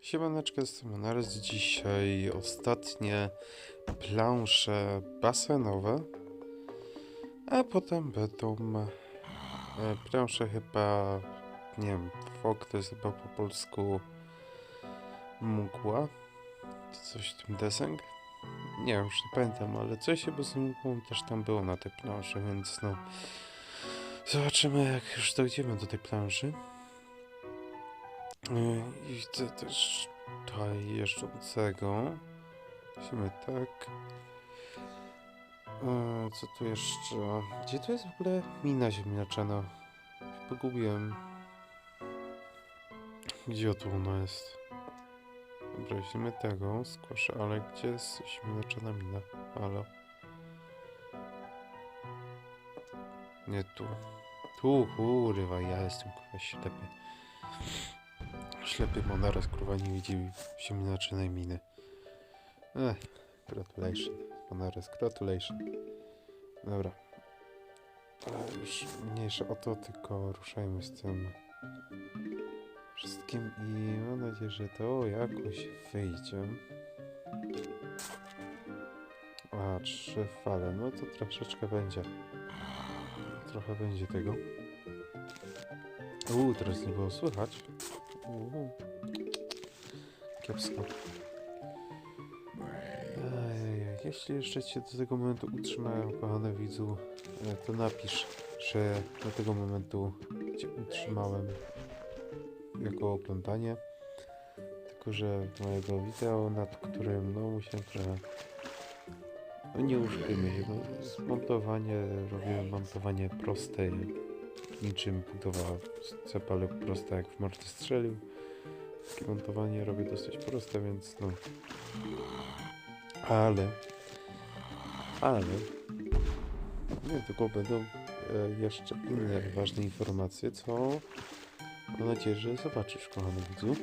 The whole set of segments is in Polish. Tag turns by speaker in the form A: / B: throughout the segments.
A: Siemaneczkę z Monares. Dzisiaj ostatnie plansze basenowe, a potem będą e, plansze chyba, nie wiem, fog to jest chyba po polsku mgła, coś w tym deseń. Nie wiem, już nie pamiętam, ale coś chyba z mgłą też tam było na tej planszy, więc no zobaczymy jak już dojdziemy do tej planszy. I widzę też tutaj jeżdżącego. Musimy tak. Yy, Co tu jeszcze? Gdzie tu jest w ogóle mina ziemniaczana? Pogubiłem. Gdzie tu ona jest? Dobra, weźmiemy tego, skłaszę, ale gdzie jest ziemniaczana mina? Halo? Nie tu. Tu, kurwa, ja jestem kurwa ślepy. Ślepy monares kurwa nie widzi ziemniaczanej miny. Ech, gratulation. Monares, gratulation. Dobra. Już mniejsza o to, tylko ruszajmy z tym wszystkim i mam nadzieję, że to jakoś wyjdzie. A, trzy fale, no to troszeczkę będzie. Trochę będzie tego. Uuu, teraz nie było słychać. Uuu. Kiepsko. Ejej, jeśli jeszcze cię do tego momentu utrzymałem, kochany widzu, e, to napisz, że do tego momentu cię utrzymałem jako oglądanie. Tylko, że mojego wideo, nad którym no musiałem trochę no nie uszkujmy się, no, zmontowanie, robiłem montowanie proste, niczym budowa cepalek prosta jak w morty strzelił. Takie montowanie robię dosyć proste, więc no. Ale, ale, nie, tylko będą e, jeszcze inne ważne informacje, co mam nadzieję, że zobaczysz, kochany widzu.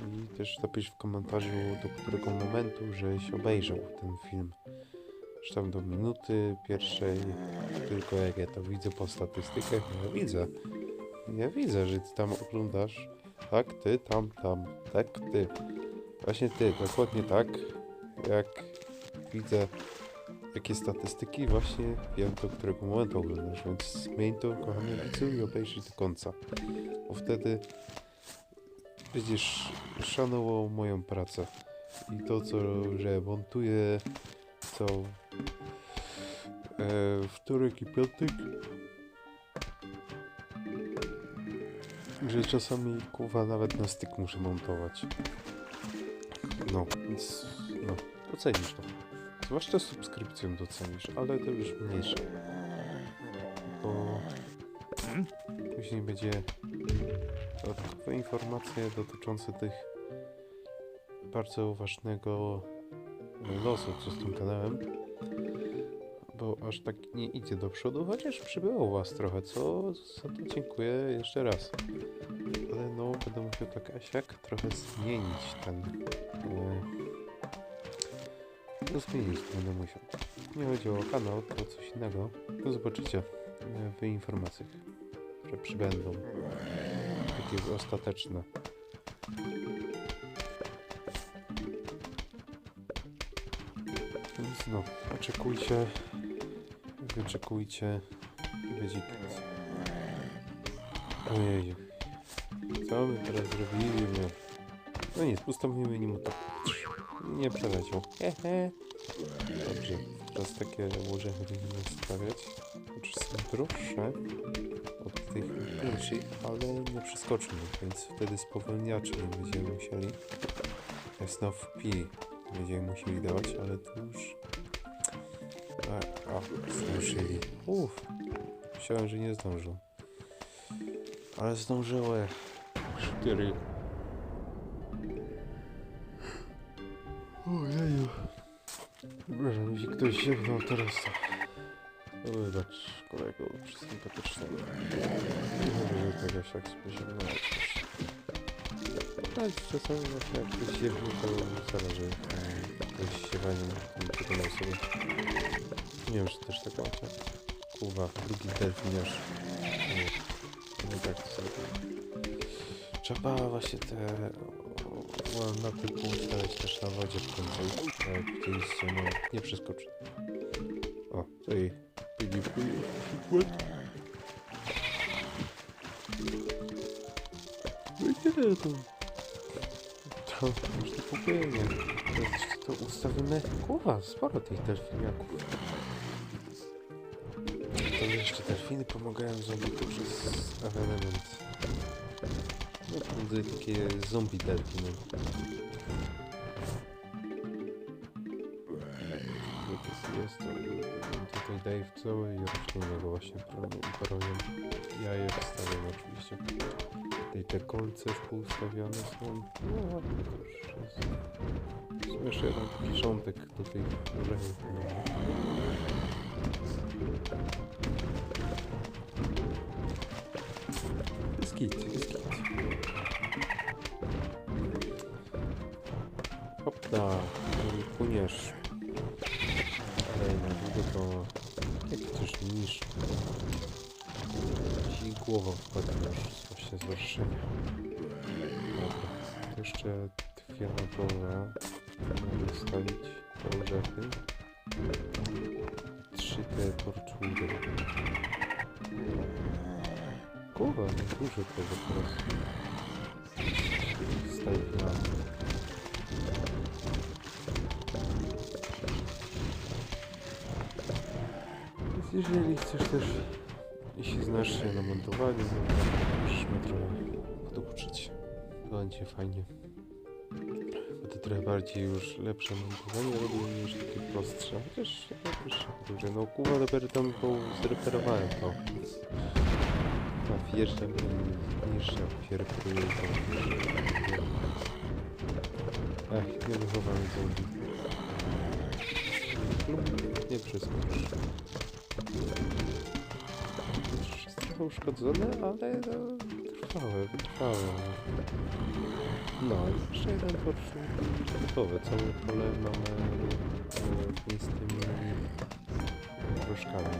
A: I też napisz w komentarzu, do którego momentu, żeś obejrzał ten film. Tam do minuty pierwszej, tylko jak ja to widzę po statystykach, ja widzę. Ja widzę, że ty tam oglądasz. Tak, ty, tam, tam. Tak, ty. Właśnie ty, dokładnie tak. Jak widzę jakie statystyki, właśnie wiem do którego momentu oglądasz, więc zmień to, kochany widzu, i obejrzyj do końca. Bo wtedy będziesz szanował moją pracę. I to, co, że montuję co e, i piątek. Że czasami kuwa nawet na styk muszę montować. No, więc no, docenisz to. Zwłaszcza subskrypcją docenisz, ale to już mniejsze. Bo później będzie dodatkowe informacje dotyczące tych bardzo ważnego losu, co z tym kanałem. Bo aż tak nie idzie do przodu, chociaż przybyło was trochę, co za to dziękuję jeszcze raz. Ale no, będę musiał tak asiak trochę zmienić ten... E, no zmienić będę musiał. Nie chodzi o kanał, to coś innego. No zobaczycie e, w informacjach, że przybędą. Takie ostateczne. No, oczekujcie, wyczekujcie będzie git. Ojej, co my teraz zrobimy? No nic, ustawimy nim to. Nie przeleciał. Hehe. Dobrze, teraz takie łoże będziemy stawiać. Znaczy są droższe od tych pierwszych, ale nie przeskoczymy, więc wtedy spowolniaczy nie będziemy musieli. Jasno w pi będziemy musieli dawać, ale to już... A, a zdążyli. Uff, myślałem, że nie zdążą. Ale zdążyły. Cztery. Ojeju. Przepraszam, jeśli ktoś sięgnął teraz to... Wybacz, kolego, sympatycznego. Nie wiem, tego się jak spodziewało. Tak, czasami właśnie jak ktoś sięgnie, to zależy. Ktoś siewaniem wykonał sobie. Nie wiem, czy też taka macie. Kurwa, drugi delfiniarz. Nie, nie tak to sobie. Trzeba właśnie te Można typu ustawiać też na wodzie w końcu. Tak jak widzieliście, no nie przeskoczy. O, tutaj pili pili przykład. No tyle to. To już to jest- to ustawimy, kurwa, sporo tych delfiniaków. Jeszcze delfiny pomagają zombie przez ewenement. No to będzie takie zombie delfiny. Jest to, tutaj Dave cały i rośliny go właśnie paroją. Ja je wstawiam oczywiście. Tutaj te kolce poustawione są. No ładnie to już jest. Są jeszcze jeden taki rządek do tych orzechów. Jest git, jest git. Hopla, płyniesz. Ale na długo to jak coś niż. Ci głowa wpadła już właśnie z. Dobra, jeszcze dwie na dole. Mogę stawić te orzechy. Torczury. Kurwa, nie duży tego teraz. Stawiamy. Więc jeżeli chcesz też, jeśli znasz się na montowaniu, to możesz mnie trochę poduczyć. Będzie fajnie. Trochę bardziej już lepsze montowanie robię niż takie prostsze. Chociaż ja też dużo. No kuba dopiero tam bo zreperowałem to. Na wjeżdżam i niższa pierkuję to. Ech, nie wychowany zombie. Nie przeskoczysz. Wszystko uszkodzone, ale no, trwałe, trwałe. No, i jeszcze jeden porsche gotowy. Całe pole mamy e, z tymi proszkami.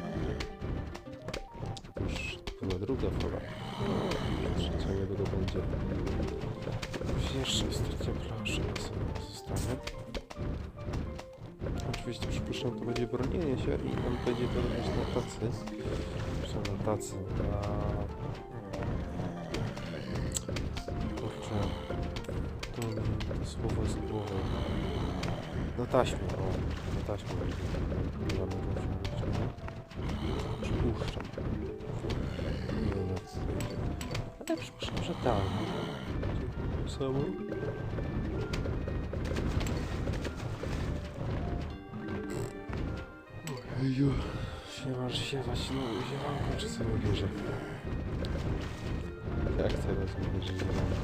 A: Już była druga. No, trzecia niedługo będzie. Jeszcze ostatnia plansza sobie zostanie. Oczywiście przypuszczam, to będzie bronienie się i tam będzie to robić na tacy. Są na tacy, a... To słowo z głowy. Na taśmę, o, na taśmę. Chyba na taśmę? Przypuszczam. Ale przypuszczam, że tak. Samo. Ojeju, siewasz, siewać, no ziewanko czy sobie bierze? Teraz bierze ziewanko?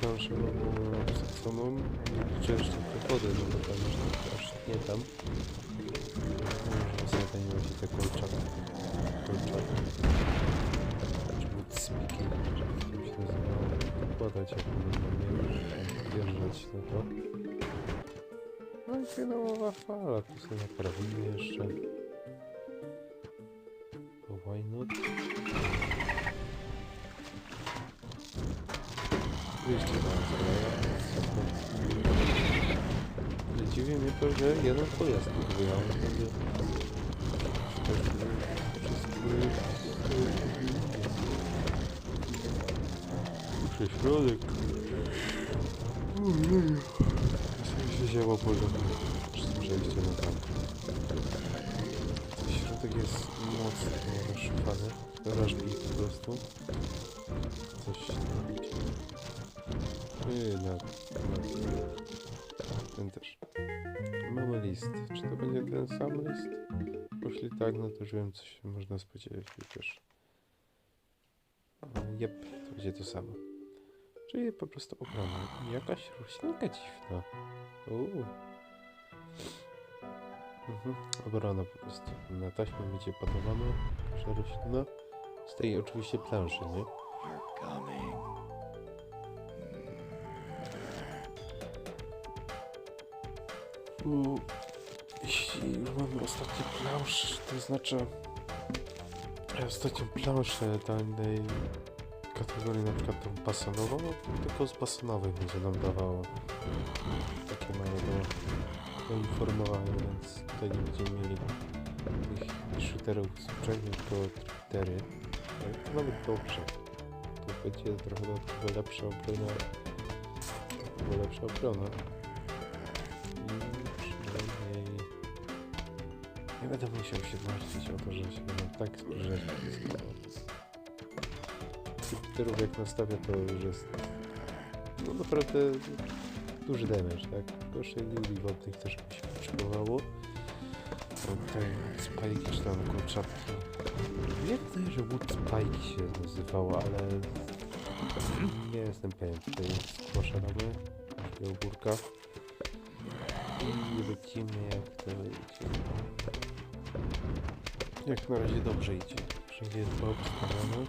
A: Planszę mam obsadzoną, liczę jeszcze pochody, no bo tam już aż nie tam. Może zadanie właśnie te kolczaki. Kolczaki czy spiki, czy jak to się nazywało, układać jak mamy już wjeżdżać na to. No i finałowa fala, tu sobie naprawimy jeszcze. Bo why not? Raz, ale dziwi mnie to, że jeden pojazd tu wyjechał, będzie... Muszę środek. Sobie się zieło porządnie. Przejście na tam. Środek jest mocno rozszukany. Rażbi po prostu. Coś. Yy, na, na. Ten też. Mamy list. Czy to będzie ten sam list? Jeśli tak, no to już wiem, co się można spodziewać przecież. Jep, to będzie to samo. Czyli po prostu obrona. I Jakaś roślinka dziwna. Uuu. Mhm, obrona po prostu. Na taśmę będzie patowana. Nasza roślina. Z tej oczywiście planszy, nie? Uuu. Jeśli już mamy ostatni plansz, to znaczy ostatnią planszę danej kategorii na przykład tą basenową, no, tylko z basenowej będzie nam dawało takie małe do więc tutaj nie będziemy mieli tych shooterów zwyczajnych, tylko tritery. Ale to nawet dobrze. To będzie trochę do- lepsza obrona. Bo lepsza obrona. I przynajmniej nie będę musiał się martwić o to, że się będą tak zbliżać Triterów jak nastawię to już jest no naprawdę duży damage, tak? Proszę Lili wodnych też by się potrzebowało. Bo Tutaj spajki czy tam kurczatki. Nie wydaje, że wood spajki się nazywało, ale nie jestem pewien. Tutaj poszalamy do ogórka. I lecimy jak to idzie. Jak na razie dobrze idzie. Wszędzie jest dwa obstawione.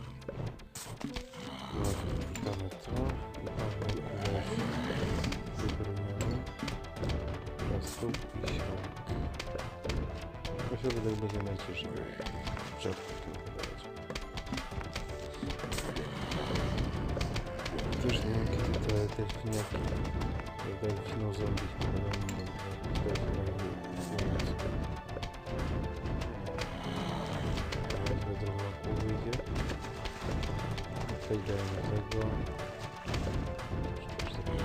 A: No, damy to i mamy teraz. Teraz tu i środek. To się wydaje będzie najciężej. Trzeba tu wydawać. Też nie wiem kiedy te delfiniaki, te delfino zombie chyba Tutaj dajemy tego.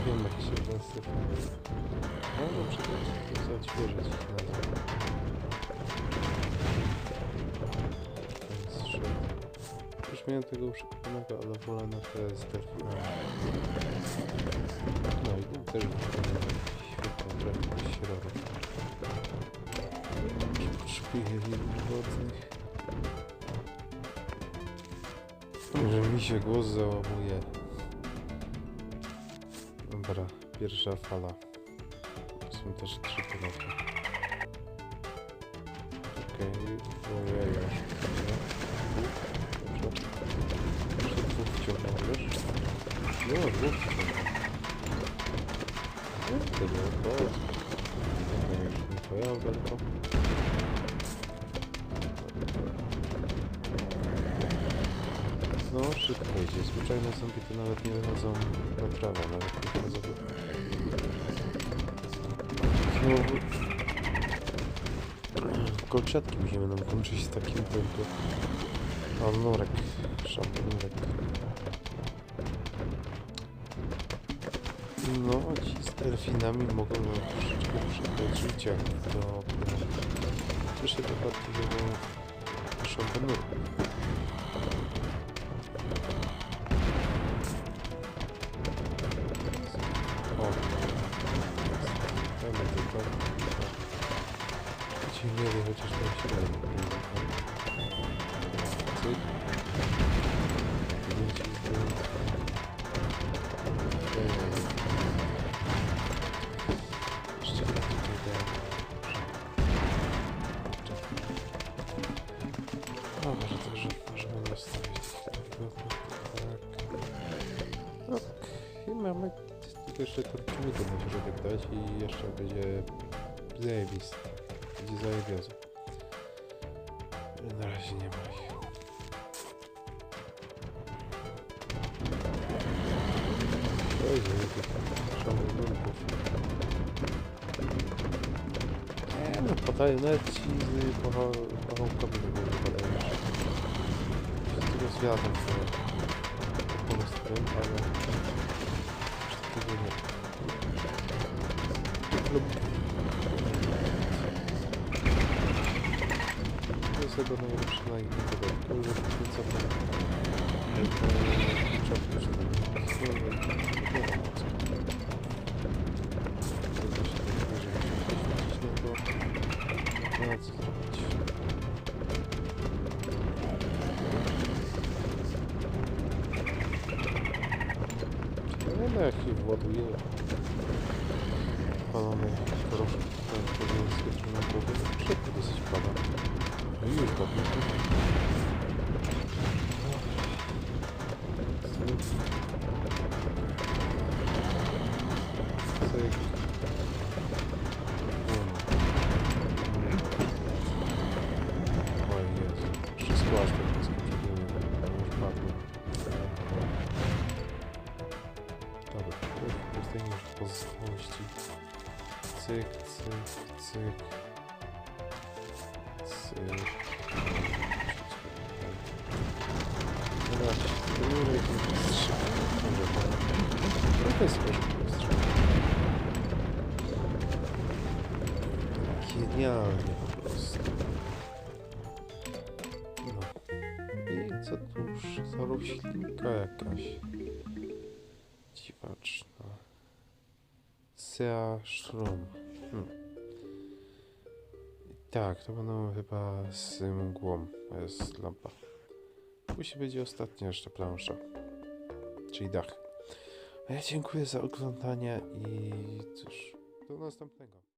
A: Wiem jak się zasypuje. No dobrze, to to odświeżyć nazwę. Ten zszedł. Już miałem tego uszykowanego, ale wolę na z delfinami. No i też świetną trafię środek. Szpili wodnych. Mi się głos załamuje. Dobra, pierwsza fala. To są też trzy piloty. Okej, ojej, aż Dobrze. Jeszcze dwóch wciągnął, wiesz? No, dwóch wciągnął. No, to to. To już nie twoja belko. No, szybko idzie. Zwyczajne zombie to nawet nie wychodzą na trawę, nawet nie wychodzą. Znowu... Kolczatki musimy nam kończyć z takim tempem. O, norek. Szamponurek. No, ci z delfinami mogą nam troszeczkę przybrać życia do... Słyszę to bardziej wiedzą szamponurków. Nie wiem, chociaż tam się daje. Cyk. Dajmy. Jeszcze tutaj dajmy. O, może także możemy nastawić tych Tak. I mamy tylko jeszcze torczmity na środek dać i jeszcze będzie zajebiste. Będzie zajebiozo. Na razie nie ma ich. Oj, tych szamurunków. Nie no, padają nawet ci z pochałkami do góry. Się tego zwiadam, co pomysł tym, ale... Tego nie. Lub... tak nie, żeby się poświęcić na to. No co? Nie no, jak się właduje. Palony ten powinien skoczyć na głowę. Genialnie po prostu. No. I co tuż? Za roślinka jakaś. Dziwaczna. Sea Shroom. Hmm. Tak, to będą chyba z mgłą. To jest lampa. Musi być ostatnia jeszcze plansza. Czyli dach. A ja dziękuję za oglądanie i cóż, do następnego.